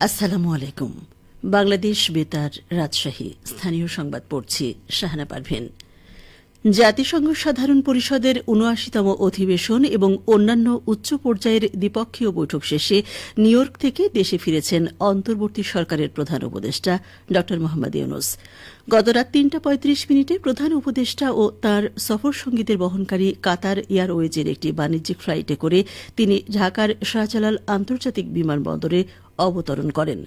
আসসালামু আলাইকুম। বাংলাদেশ বেতার রাজশাহী। স্থানীয় সংবাদ পড়ছি শাহানা পারভীন। জাতিসংঘ সাধারণ পরিষদের উনআশিতম অধিবেশন এবং অন্যান্য উচ্চ পর্যায়ের দ্বিপক্ষীয় বৈঠক শেষে নিউ ইয়র্ক থেকে দেশে ফিরেছেন অন্তর্বর্তী সরকারের প্রধান উপদেষ্টা ড মোহাম্মদ ইউনুস। গতরাত তিনটা পঁয়ত্রিশ মিনিটে প্রধান উপদেষ্টা ও তার সফর সঙ্গীদের বহনকারী কাতার এয়ারওয়েজের একটি বাণিজ্যিক ফ্লাইটে করে তিনি ঢাকার শাহজালাল আন্তর্জাতিক বিমানবন্দরে অবতরণ করেন।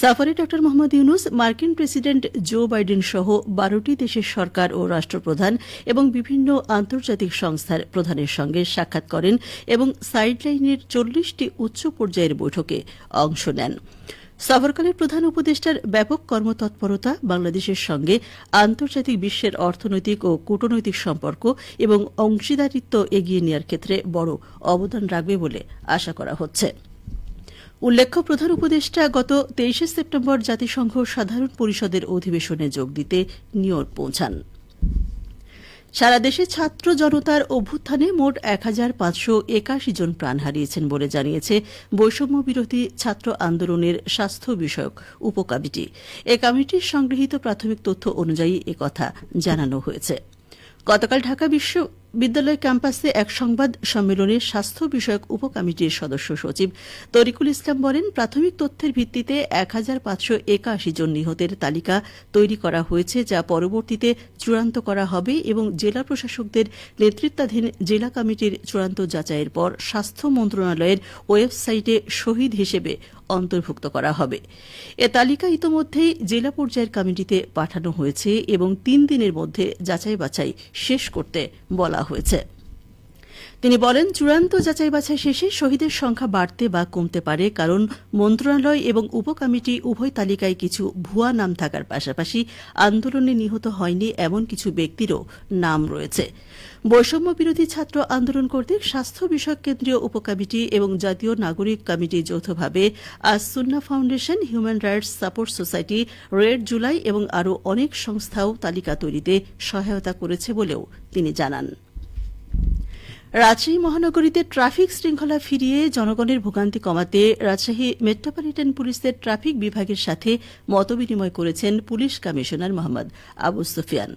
সাফারে ড মোহাম্মদ ইউনুস, মার্কিন প্রেসিডেন্ট জো বাইডেন সহ বারোটি দেশের সরকার ও রাষ্ট্রপ্রধান এবং বিভিন্ন আন্তর্জাতিক সংস্থার প্রধানের সঙ্গে সাক্ষাৎ করেন এবং সাইডলাইনের চল্লিশটি উচ্চ পর্যায়ের বৈঠকে অংশ নেন। সফরকালের প্রধান উপদেষ্টার ব্যাপক কর্মতৎপরতা, বাংলাদেশের সঙ্গে আন্তর্জাতিক বিশ্বের অর্থনৈতিক ও কূটনৈতিক সম্পর্ক এবং অংশীদারিত্ব এগিয়ে নেওয়ার ক্ষেত্রে বড় অবদান রাখবে বলে আশা করা হচ্ছে। উল্লেখ্য, প্রধান উপদেষ্টা গত তেইশে সেপ্টেম্বর জাতিসংঘ সাধারণ পরিষদের অধিবেশনে যোগ দিতে ইয়র্ক পৌঁছান। সারা দেশে ছাত্র জনতার অভ্যুত্থানে মোট এক হাজার পাঁচশো একাশি জন প্রাণ হারিয়েছেন বলে জানিয়েছে বৈষম্য বিরোধী ছাত্র আন্দোলনের স্বাস্থ্য বিষয়ক উপকমিটি। এ কমিটির সংগৃহীত প্রাথমিক তথ্য অনুযায়ী একথা জানানো হয়েছে। গতকাল ঢাকা বিশ্ববিদ্যালয় ক্যাম্পাসে এক সংবাদ সম্মেলনে স্বাস্থ্য বিষয়ক উপকমিটির সদস্য সচিব তরিকুল ইসলাম বলেন, প্রাথমিক তথ্যের ভিত্তিতে এক হাজার পাঁচশো একাশি জন নিহতের তালিকা তৈরি করা হয়েছে, যা পরবর্তীতে চূড়ান্ত করা হবে এবং জেলা প্রশাসকদের নেতৃত্বাধীন জেলা কমিটির চূড়ান্ত যাচাইয়ের পর স্বাস্থ্য মন্ত্রণালয়ের ওয়েবসাইটে শহীদ হিসেবে অন্তর্ভুক্ত করা হবে। এ তালিকা ইতোমধ্যেই জেলা পর্যায়ের কমিটিতে পাঠানো হয়েছে এবং তিন দিনের মধ্যে যাচাই বাছাই শেষ করতে বলা হয়েছে। তিনি বলেন, চূড়ান্ত যাচাই বাছাই শেষে শহীদের সংখ্যা বাড়তে বা কমতে পারে, কারণ মন্ত্রণালয় এবং উপকমিটি উভয় তালিকায় কিছু ভুয়া নাম থাকার পাশাপাশি আন্দোলনে নিহত হয়নি এমন কিছু ব্যক্তিরও নাম রয়েছে। বৈষম্য বিরোধী ছাত্র আন্দোলন কর্তৃক স্বাস্থ্য বিষয়ক কেন্দ্রীয় উপকমিটি এবং জাতীয় নাগরিক কমিটি যৌথভাবে আজ সুন্না foundation, human rights support society, red July এবং আরও অনেক সংস্থাও তালিকা তৈরিতে সহায়তা করেছে বলেও তিনি জানান। রাজশাহী মহানগরীতে ট্রাফিক শৃঙ্খলা ফিরিয়ে জনগণের ভোগান্তি কমাতে রাজশাহী মেট্রোপলিটন পুলিশের ট্রাফিক বিভাগের সাথে মতবিনিময় করেছেন পুলিশ কমিশনার মোহাম্মদ আবু সুফিয়ান।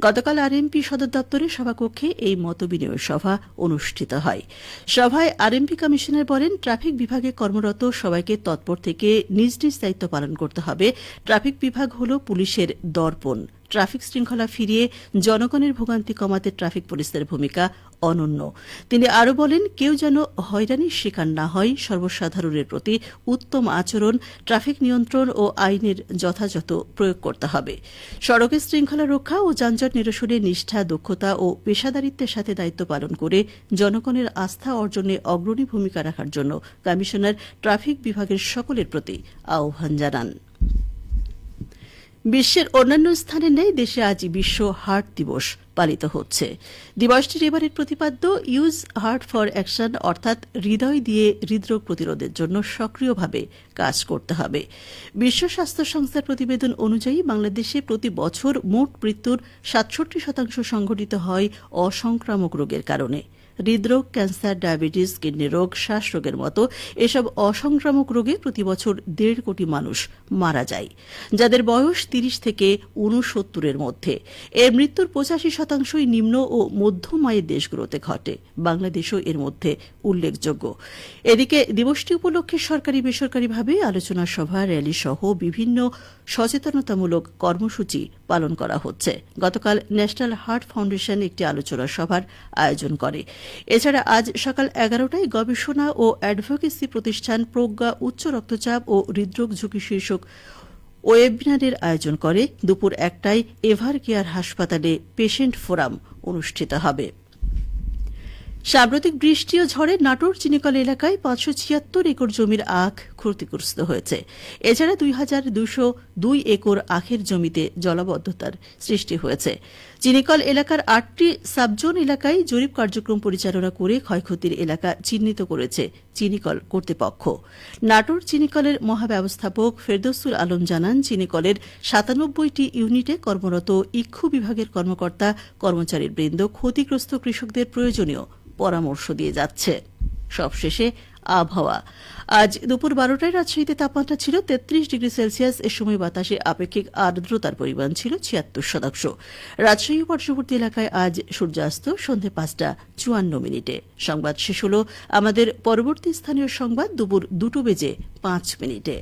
গতকাল আরএমপি সদর দপ্তরের সভাকক্ষে এই মতবিনিময় সভা অনুষ্ঠিত হয়। সভায় আরএমপি কমিশনার বলেন, ট্রাফিক বিভাগে কর্মরত সবাইকে তৎপর থেকে নিজ নিজ দায়িত্ব পালন করতে হবে। ট্রাফিক বিভাগ হল পুলিশের দর্পণ। ট্রাফিক শৃঙ্খলা ফিরিয়ে জনগণের ভোগান্তি কমাতে ট্রাফিক পুলিশের ভূমিকা অনন্য। তিনি আরও বলেন, কেউ যেন হয়রানির শিকার না হয়, সর্বসাধারণের প্রতি উত্তম আচরণ, ট্রাফিক নিয়ন্ত্রণ ও আইনের যথাযথ প্রয়োগ করতে হবে। সড়কের শৃঙ্খলা রক্ষা ও যানজট নিরসনে নিষ্ঠা, দক্ষতা ও পেশাদারিত্বের সাথে দায়িত্ব পালন করে জনগণের আস্থা অর্জনে অগ্রণী ভূমিকা রাখার জন্য কমিশনার ট্রাফিক বিভাগের সকলের প্রতি আহ্বান জানান। বিশ্বের অন্যান্য স্থানের ন্যায় দেশে আজ বিশ্ব হার্ট দিবস পালিত হচ্ছে। দিবসটির এবারের প্রতিপাদ্য ইউজ হার্ট ফর অ্যাকশন অর্থাৎ হৃদয় দিয়ে হৃদরোগ প্রতিরোধের জন্য সক্রিয়ভাবে কাজ করতে হবে। বিশ্ব স্বাস্থ্য সংস্থার প্রতিবেদন অনুযায়ী বাংলাদেশে প্রতি বছর মোট মৃত্যুর সাতষট্টি শতাংশ সংঘটিত হয় অসংক্রামক রোগের কারণে। হৃদরোগ, ক্যান্সার, ডায়াবেটিস, কিডনি রোগ, শ্বাসরোগের মতো এসব অসংক্রামক রোগে প্রতিবছর দেড় কোটি মানুষ মারা যায়, যাদের বয়স তিরিশ থেকে উনসত্তরের মধ্যে। এর মৃত্যুর পঁচাশি শতাংশই নিম্ন ও মধ্যম আয়ের দেশগুলোতে ঘটে, বাংলাদেশও এর মধ্যে উল্লেখযোগ্য। এদিকে দিবসটি উপলক্ষে সরকারি বেসরকারিভাবে আলোচনা সভা, র্যালি সহ বিভিন্ন সচেতনতামূলক কর্মসূচি পালন করা হচ্ছে। গতকাল ন্যাশনাল হার্ট ফাউন্ডেশন একটি আলোচনা সভার আয়োজন করে। এছাড়া আজ সকাল এগারোটায় গবেষণা ও অ্যাডভোকেসি প্রতিষ্ঠান প্রজ্ঞা উচ্চ রক্তচাপ ও হৃদরোগ ঝুঁকি শীর্ষক ওয়েবিনারের আয়োজন করে। দুপুর একটায় এভার কেয়ার হাসপাতালে পেশেন্ট ফোরাম অনুষ্ঠিত হবে। সাম্প্রতিক বৃষ্টি ও ঝড়ে নাটোর চিনিকল এলাকায় পাঁচশো ছিয়াত্তর একর জমির আখ ক্ষতিগ্রস্ত হয়েছে। এছাড়া দুই হাজার দুশো দুই একর আখের জমিতে জলাবদ্ধতার সৃষ্টি হয়েছে। চিনিকল এলাকার আটটি সাবজোন এলাকায় জরিপ কার্যক্রম পরিচালনা করে ক্ষয়ক্ষতির এলাকা চিহ্নিত করেছে চিনিকল কর্তৃপক্ষ। নাটোর চিনিকলের মহাব্যবস্থাপক ফেরদৌসুল আলম জানান, চিনিকলের সাতানব্বইটি ইউনিটে কর্মরত ইক্ষু বিভাগের কর্মকর্তা কর্মচারীর বৃন্দ ক্ষতিগ্রস্ত কৃষকদের প্রয়োজনীয় পরামর্শ দিয়ে যাচ্ছে। সবশেষে আবহাওয়া। আজ দুপুর বারোটায় রাজশাহীতে তাপমাত্রা ছিল তেত্রিশ ডিগ্রি সেলসিয়াস। এ সময় বাতাসে আপেক্ষিক আর্দ্রতার পরিমাণ ছিল ছিয়াত্তর শতাংশ। রাজশাহী পার্শ্ববর্তী এলাকায় আজ সূর্যাস্ত সন্ধে পাঁচটা চুয়ান্ন মিনিটে। সংবাদ শেষ হল আমাদের পরবর্তী স্থানীয় সংবাদ দুপুর দুটো বেজে পাঁচ মিনিটে।